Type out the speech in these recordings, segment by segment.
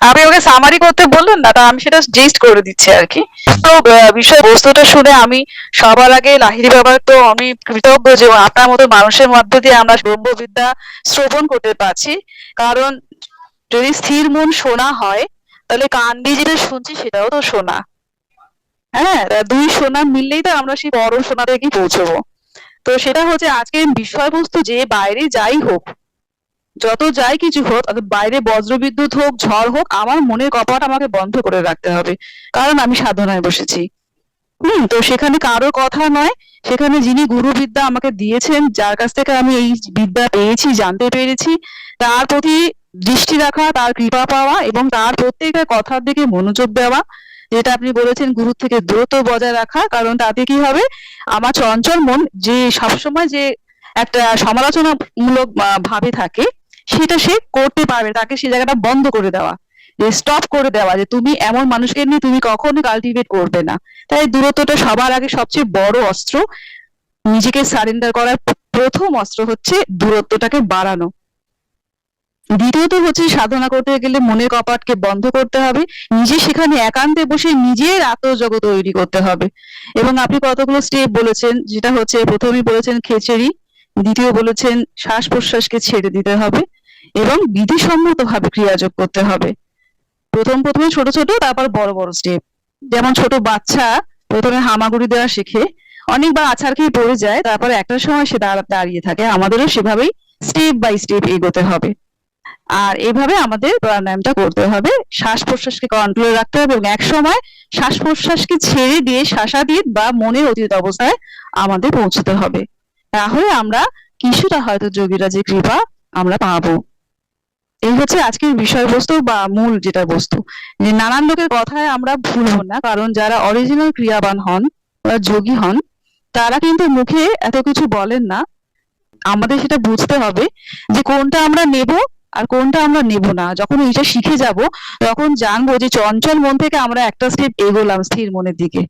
আপনি ওকে সামারি করতে বললেন না তা আমি সেটা জিস্ট করে দিচ্ছি আর কি। তো আহ, বিষয় বস্তুটা শুনে আমি সবার আগে লাহিরি বাবার তো আমি কৃতজ্ঞ যে আপনার মতো মানুষের মধ্য দিয়ে আমরা ব্রহ্মবিদ্যা শ্রবণ করতে পারছি। কারণ যদি স্থির মন শোনা হয় তাহলে কান দিয়ে যেটা শুনছি সেটাও তো শোনা। হ্যাঁ দুই শোনা মিললেই তো আমরা সেই বড় শোনাতে কি পৌঁছবো। তো সেটা হচ্ছে আজকের বিষয়বস্তু যে বাইরে যাই হোক যত যাই কিছু হোক বাইরে বজ্রবিদ্যুৎ হোক, ঝড় হোক, আমার মনের কপাট আমাকে বন্ধ করে রাখতে হবে। কারণ আমি সাধনায় বসেছি। হুম, তো সেখানে কারও কথা নয়। সেখানে যিনি গুরু বিদ্যা আমাকে দিয়েছেন, যার কাছ থেকে আমি এই বিদ্যা পেয়েছি, জানতে পেরেছি, তার প্রতি দৃষ্টি রাখা, তার কৃপা পাওয়া এবং তার প্রত্যেকটা কথার দিকে মনোযোগ দেওয়া, যেটা আপনি বলেছেন গুরু থেকে দূরত্ব বজায় রাখা, কারণ তাতে কি হবে? আমার চঞ্চল মন যে সবসময় যে একটা সমালোচনামূলক ভাবে থাকে সেটা সে করতে পারবে তাকে সে জায়গাটা বন্ধ করে দেওয়া। যে স্টপ করে দেওয়া যে তুমি এমন মানুষকে নিয়ে তুমি কখনো কাল্টিভেট করবে না। তাই দূরত্বটা সবার আগে সবচেয়ে বড় অস্ত্র, নিজেকে সারেন্ডার করার প্রথম অস্ত্র হচ্ছে দূরত্বটাকে বাড়ানো। দ্বিতীয়ত হচ্ছে সাধনা করতে গেলে মনের কপাটকে বন্ধ করতে হবে। নিজে সেখানে একান্তে বসে নিজের আত্মজগৎ তৈরি করতে হবে। এবং আপনি কতগুলো স্টেপ বলেছেন, যেটা হচ্ছে প্রথমেই বলেছেন খেচেরি, দ্বিতীয় বলেছেন শ্বাস প্রশ্বাসকে ছেড়ে দিতে হবে। এবং বিধিসম্মত ভাবে ক্রিয়াযোগ করতে হবে। প্রথম প্রথমে ছোট ছোট, তারপর বড় বড় স্টেপ যেমন ছোট বাচ্চা প্রথমে হামাগুড়ি দেওয়া শেখে। অনেকবার আছাড় খেয়ে পড়ে যায়, তারপরে একটা সময় সে দাঁড়িয়ে থাকে। আমাদেরও সেভাবেই স্টেপ বাই স্টেপ এগোতে হবে। আর এভাবে আমাদের প্রাণায়ামটা করতে হবে। শ্বাস প্রশ্বাসকে কন্ট্রোলে রাখতে হবে এবং এক সময় শ্বাস প্রশ্বাসকে ছেড়ে দিয়ে শ্বাসাতীত বা মনের অতীত অবস্থায় আমাদের পৌঁছতে হবে। তাহলে আমরা কিছুটা হয়তো যোগীরাজের কৃপা আমরা পাবো। এই হচ্ছে আজকের বিষয়বস্তু বা মূল যেটা বস্তু। যে নানান লোকের কথায় আমরা ভুলবো না, কারণ যারা অরিজিনাল ক্রিয়াবান হন বা যোগী হন, তারা কিন্তু মুখে এত কিছু বলেন না। আমাদের সেটা বুঝতে হবে যে কোনটা আমরা নেব আর কোনটা আমরা নেব না। যখন এইটা শিখে যাব, তখন জানব যে চঞ্চল মন থেকে আমরা একটা স্টেপ এগোলাম স্থির মনের দিকে।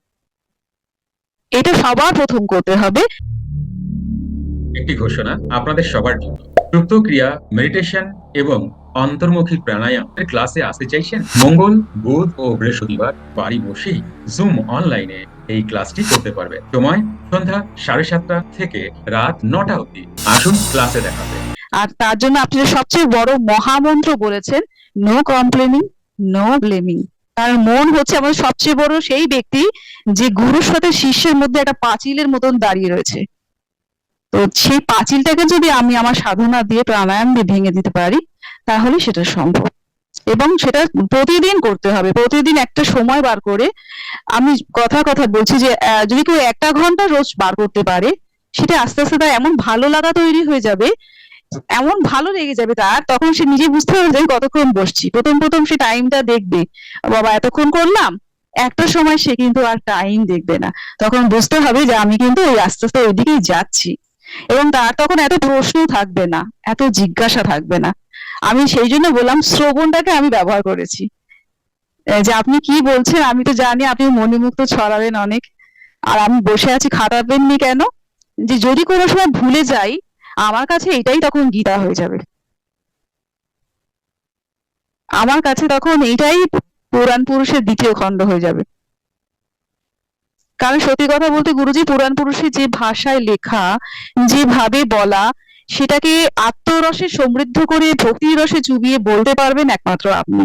এটা সবার প্রথম করতে হবে। একটি ঘোষণা আপনাদের সবার জন্য। ক্রিয়া মেডিটেশন এবং অন্তর্মুখী প্রাণায়াম ক্লাসে আসতে চাইছেন? মঙ্গল, বুধ ও বৃহস্পতিবার বাড়ি বসেই জুম অনলাইনে এই ক্লাসটি করতে পারবে। সময় সন্ধ্যা সাড়ে সাতটা থেকে রাত নটা অবধি। আসুন ক্লাসে দেখাবে আর তার জন্য আপনি সবচেয়ে বড় মহামন্ত্র বলেছেন নো কমপ্লেনিং নো ব্লেমিং কারণ মন হচ্ছে আমাদের সবচেয়ে বড় সেই ব্যক্তি যে গুরুর সাথে শিষ্যের মধ্যে একটা পাঁচিলের মতন দাঁড়িয়ে রয়েছে। তো সেই পাঁচিলটাকে যদি আমি আমার সাধনা দিয়ে প্রাণায়াম দিয়ে ভেঙে দিতে পারি তাহলে সেটা সম্ভব। এবং সেটা প্রতিদিন করতে হবে। প্রতিদিন একটা সময় বার করে আমি কথা কথা বলছি যে যদি কেউ একটা ঘণ্টা রোজ বার করতে পারে, সেটা আস্তে আস্তে তার এমন ভালো লাগা তৈরি হয়ে যাবে, এমন ভালো লেগে যাবে তার, তখন সে নিজে বুঝতে পারবে যে কতক্ষণ বসছি? প্রথম প্রথম সে টাইমটা দেখবে, বাবা, এতক্ষণ করলাম। একটা সময় সে কিন্তু আর টাইম দেখবে না। তখন বুঝতে হবে যে, আমি কিন্তু ওই আস্তে আস্তে ওইদিকেই যাচ্ছি। এবং তার তখন এত প্রশ্ন থাকবে না, এত জিজ্ঞাসা থাকবে না। আমি সেই জন্য বললাম, শ্রবণটাকে আমি ব্যবহার করেছি। যে আপনি কি বলছেন, আমি তো জানি, আপনি মণিমুক্ত ছড়াবেন অনেক। আর আমি বসে আছি, খাটাবেননি কেন? যে যদি কোনো সময় ভুলে যাই, আমার কাছে এটাই তখন গীতা হয়ে যাবে। আমার কাছে তখন এইটাই পুরাণ পুরুষের দ্বিতীয় খণ্ড হয়ে যাবে। কারণ সত্যি কথা বলতে গুরুজি, পুরাণ পুরুষের যে ভাষায় লেখা, যেভাবে বলা সেটাকে আত্মরসে সমৃদ্ধ করে ভক্তির রসে চুবিয়ে বলতে পারবেন একমাত্র আপনি।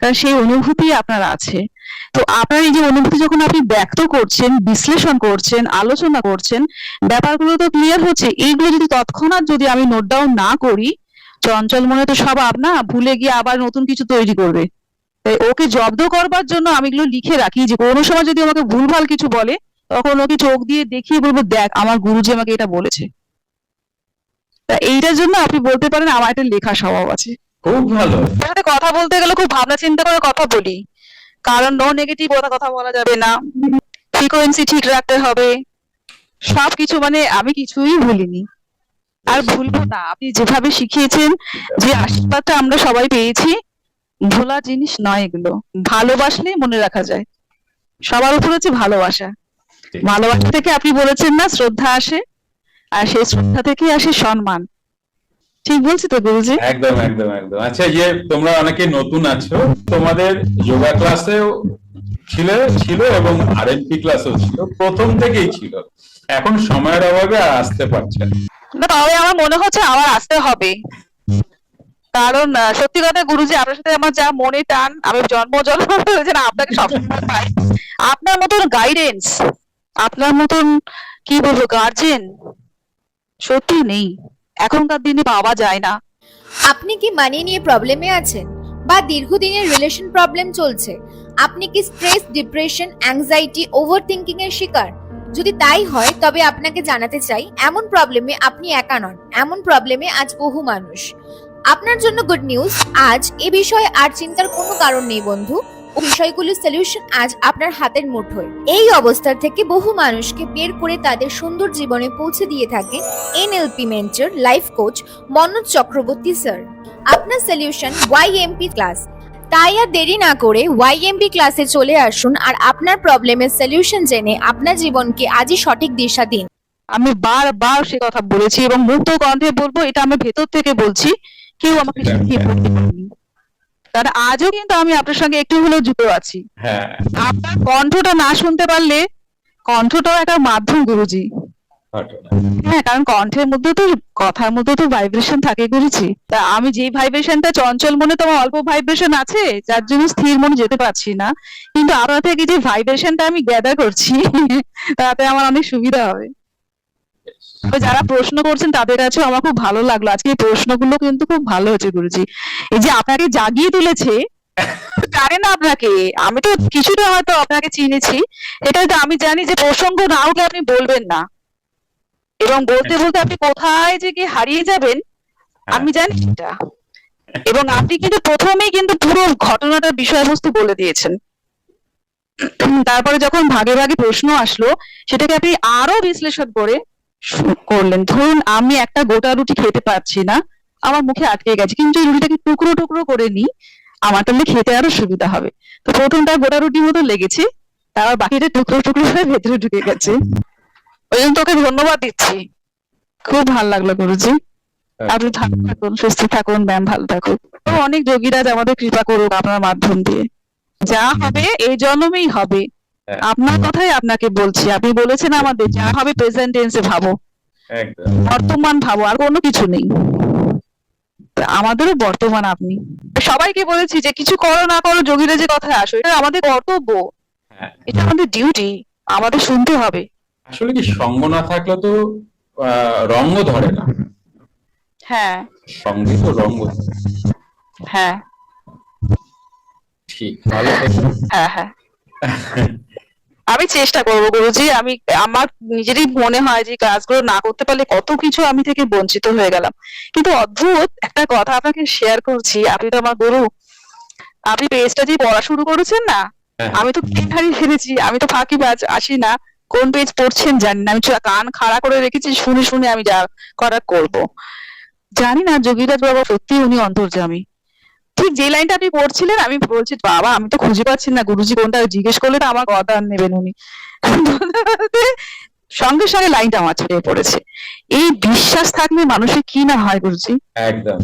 কারণ সেই অনুভূতি আপনার আছে। তো আপনার এই যে অনুভূতি যখন আপনি ব্যক্ত করছেন, বিশ্লেষণ করছেন, আলোচনা করছেন, ব্যাপারগুলো তো ক্লিয়ার হচ্ছে। এইগুলো যদি তৎক্ষণাৎ যদি আমি নোট ডাউন না করি, চঞ্চল মনে তো সব আপনা, ভুলে গিয়ে আবার নতুন কিছু তৈরি করবে। তাই ওকে জব্দ করবার জন্য আমি এগুলো লিখে রাখি যে কোনো সময় যদি আমাকে ভুলভাল কিছু বলে, তখন ওকে চোখ দিয়ে দেখিয়ে বলব, দেখ, আমার গুরুজি আমাকে এটা বলেছে। তা এইটার জন্য আপনি বলতে পারেন আমার একটা লেখা স্বভাব আছে। খুব ভালো। সাথে কথা বলতে গেলে খুব ভাবনা চিন্তা করে কথা বলি। কারণ নো নেগেটিভ কথা কথা বলা যাবে না। ফ্রিকোয়েন্সি ঠিক রাখতে হবে। সব কিছু মানে আমি কিছুই ভুলিনি। আর ভুলবো না। আপনি যেভাবে শিখিয়েছেন যে আশীর্বাদটা আমরা সবাই পেয়েছি ভোলা জিনিস নয় এগুলো। ভালোবাসলে মনে রাখা যায়। সবার উপর হচ্ছে ভালোবাসা। ভালোবাসা থেকে আপনি বলেছেন না শ্রদ্ধা আসে। আর সেই শ্রদ্ধা থেকেই আসে সম্মান। ঠিক বলছি তো গুরুজি? একদম একদম একদম। আচ্ছা যে তোমরা অনেকে নতুন আছো তোমাদের যোগা ক্লাসেও ছিল ছিল এবং আরএনপি ক্লাসেও ছিল। প্রথম থেকেই ছিল। এখন সময়ের অভাবে আর আসতে পারছে না। তবে আমার মনে হচ্ছে আবার আসতে হবে। কারণ সত্যি কথা গুরুজি আপনার সাথে আমার যা মনে টান আমি জন্ম জন্ম হয়েছে না আপনাকে সবসময় পাই। আপনার মতন গাইডেন্স আপনার মতন কি বলব গার্জেন সত্যি নেই। এখনকার দিনে পাওয়া যায় না। আপনি কি মানি নিয়ে প্রবলেমে আছেন? বা দীর্ঘদিনের রিলেশন প্রবলেম চলছে। আপনি কি stress depression anxiety overthinking এর শিকার? যদি তাই হয়, তবে আপনাকে জানাতে চাই, এমন প্রবলেমে আপনি একা নন। এমন প্রবলেমে আজ বহু মানুষ। আপনার জন্য গুড নিউজ আজ এ বিষয়ে আর চিন্তার কোনো কারণ নেই, বন্ধু। বিষয়গুলির সলিউশন আজ আপনার হাতের মুঠোয়। এই অবস্থার থেকে বহু মানুষকে বের করে তাদের সুন্দর জীবনে পৌঁছে দিয়ে থাকে NLP mentor life coach Manoj Chakraborty sir আপনার সলিউশন ওয়াইএমপি ক্লাস তাই আর দেরি না করে ওয়াইএমপি ক্লাসে চলে আসুন আর আপনার প্রবলেমের সলিউশন জেনে আপনার জীবনকে আজই সঠিক দিশা দিন। আমি বারবার সে কথা বলেছি এবং মুক্ত কণ্ঠে বলব এটা আমি ভেতর থেকে বলছি। কেউ আমাকে শিখিয়ে কারণ আজও কিন্তু আমি আপনার সঙ্গে একটু হলেও যুক্ত আছি। হ্যাঁ। আপনার কণ্ঠটা না শুনতে পারলে কণ্ঠটাও একটা মাধ্যম গুরুজি। হ্যাঁ কারণ কণ্ঠের মধ্যে তো কথার মধ্যে তো ভাইব্রেশন থাকে গুরুজি। তা আমি যেই ভাইব্রেশনটা চঞ্চল মনে তোমার অল্প ভাইব্রেশন আছে যার জন্য স্থির মনে যেতে পারছি না। কিন্তু আপনার থেকে যে ভাইব্রেশনটা আমি গ্যাদার করছি তাতে আমার অনেক সুবিধা হবে। তো যারা প্রশ্ন করছেন তাদের কাছেও আমার খুব ভালো লাগল। আজকে এই প্রশ্নগুলো কিন্তু খুব ভালো হয়েছে গুরুজি। এই যে আপনাকে জাগিয়ে তুলেছে জানে না আপনাকে আমি তো কিছুটা হয়তো আপনাকে চিনেছি এটা তো আমি জানি যে প্রসঙ্গ না উঠলে আপনি বলবেন না। এবং বলতে বলতে আপনি কোথায় যে গিয়ে হারিয়ে যাবেন আমি জানি সেটা। এবং আপনি কিন্তু প্রথমেই কিন্তু পুরো ঘটনাটার বিষয়বস্তু বলে দিয়েছেন। তারপরে যখন ভাগে ভাগে প্রশ্ন আসলো সেটাকে আপনি আরও বিশ্লেষণ করে করলেন। ধরুন আমি একটা গোটা রুটি খেতে পারছি না আমার মুখে আটকে গেছে কিন্তু এই রুটিটাকে টুকরো টুকরো করে নিই আমার তাহলে খেতে আরও সুবিধা হবে। তো প্রথমটা গোটা রুটির মতো লেগেছে তারপর বাকিটা টুকরো টুকরো হয়ে ভেতরে ঢুকে গেছে। ওই জন্য তোকে ধন্যবাদ দিচ্ছি। খুব ভালো লাগল গুরুজি। আপনি ভালো থাকুন সুস্থ থাকুন ব্যায়াম ভালো থাকুন। তো অনেক যোগীরাজ আমাদের কৃপা করুক আপনার মাধ্যম দিয়ে। যা হবে এই জন্মেই হবে। হ্যাঁ। আপনার কথাই আপনাকে বলছি। আপনি বলেছেন আমাদের যা হবে প্রেজেন্ট টেন্সে ভাবো। বর্তমান ভাবো আর কোনো কিছু নেই। আমাদেরও বর্তমান আপনি। সবাইকে বলেছি যে কিছু করো না করো যোগীরা যে কথায় আসো এটা আমাদের কর্তব্য। হ্যাঁ। এটা আমাদের ডিউটি আমাদের শুনতে হবে। আসলে কি সঙ্গ না থাকলে তো রঙ্গ ধরে না। হ্যাঁ। সঙ্গে তো রঙ্গ ধরে। হ্যাঁ। ঠিক ভালো। হ্যাঁ হ্যাঁ। আমি চেষ্টা করব গুরুজি আমি আমার নিজেরই মনে হয় যে কাজগুলো না করতে পারলে কত কিছু আমি থেকে বঞ্চিত হয়ে গেলাম। কিন্তু অদ্ভুত একটা কথা আপনাকে শেয়ার করছি আপনি তো আমার গুরু। আপনি পেজটা যে পড়া শুরু করেছেন না? হ্যাঁ। আমি তো পেজ হারিয়ে ফেলেছি আমি তো ফাঁকি বাজ আসি না। কোন পেজ পড়ছেন জানি না আমি কান খাড়া করে রেখেছি শুনে শুনে আমি যা করার করব। জানি না যোগীরাজ বাবা সত্যি উনি অন্তর্জামী ঠিক যে লাইনটা আপনি পড়ছিলেন আমি বলছি বাবা আমি তো খুঁজে পাচ্ছি না। গুরুজি কোনটা জিজ্ঞেস করলে তো আমার কথা আর নেবেন উনি। সঙ্গে সঙ্গে লাইনটা আমার ছড়িয়ে পড়েছে। এই বিশ্বাস থাকলে মানুষের কি না হয় গুরুজি? একদম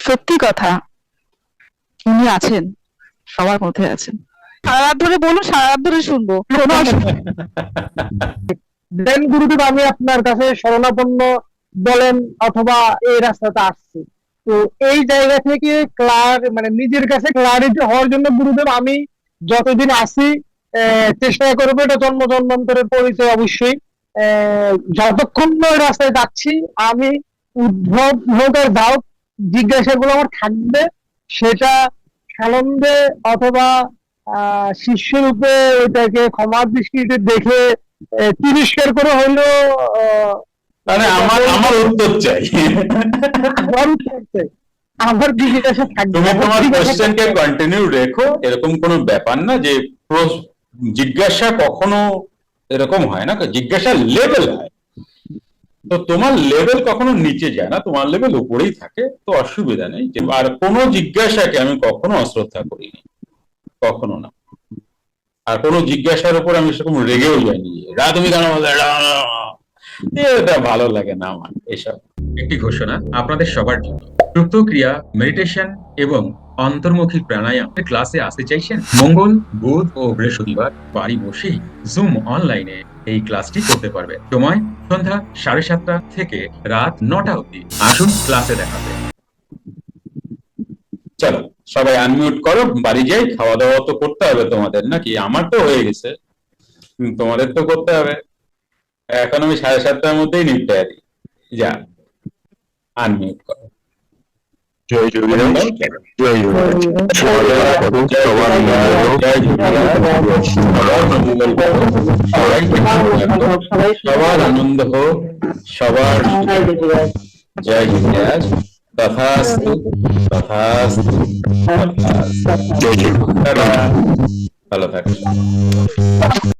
সত্যি কথা উনি আছেন সবার মধ্যে আছেন। সারা রাত ধরে বলুন সারা রাত ধরে শুনব। কোনো দেন গুরুদেব আমি আপনার কাছে শরণাপন্ন বলেন অথবা এই রাস্তাতে আসছি। তো এই জায়গা থেকে ক্লার মানে নিজের কাছে ক্লারিটি হওয়ার জন্য গুরুদেব আমি যতদিন আসি চেষ্টা করব এটা জন্ম জন্মান্তরের পরিচয় অবশ্যই। যতক্ষণ ওই রাস্তায় যাচ্ছি, আমি উদ্ভব হোক আর ডাউট জিজ্ঞাসাগুলো আমার থাকবে, সেটা আনন্দে অথবা শিষ্যরূপে এটাকে ক্ষমার দৃষ্টিতে দেখে তিরস্কার করে হইলেও মানে আমার আমার উত্তর চাই আমার উত্তর চাই। আমার জিজ্ঞাসা থাকবে তুমি তোমার কোশ্চেনকে কন্টিনিউ রেখো এরকম কোনো ব্যাপার না যে জিজ্ঞাসা কখনো এরকম হয় না জিজ্ঞাসা লেভেল হয় তো তোমার লেভেল কখনো নিচে যায় না তোমার লেভেল উপরেই থাকে তো অসুবিধা নেই যে আর কোনো জিজ্ঞাসাকে আমি কখনো অশ্রদ্ধা করিনি কখনো না আর কোনো জিজ্ঞাসার উপর আমি সেরকম রেগেও যাইনি রা তুমি কেন। এটা ভালো লাগে না আমার এসব। একটি ঘোষণা আপনাদের সবার জন্য। সুপ্ত ক্রিয়া মেডিটেশন এবং অন্তর্মুখী প্রাণায়াম। ক্লাসে আসতে চাইছেন? মঙ্গল বুধ ও বৃহস্পতিবার বাড়ি বসেই জুম অনলাইনে এই ক্লাসটি করতে পারবে। সময় সন্ধ্যা সাড়ে সাতটা থেকে রাত নটা অবধি। আসুন ক্লাসে দেখাবে চলো সবাই আনমিউট করো বাড়ি যাই খাওয়া দাওয়া তো করতে হবে তোমাদের নাকি? আমার তো হয়ে গেছে। তোমাদের তো করতে হবে। এখন আমি সাড়ে সাতটার মধ্যেই নিপটাই দিই যা। আনমিউট করো। জয় জয় সবার জয় আনন্দ হোক সবার জয় যোগীরাজ তথাস্তু তথাস্তু। ভালো থাকো।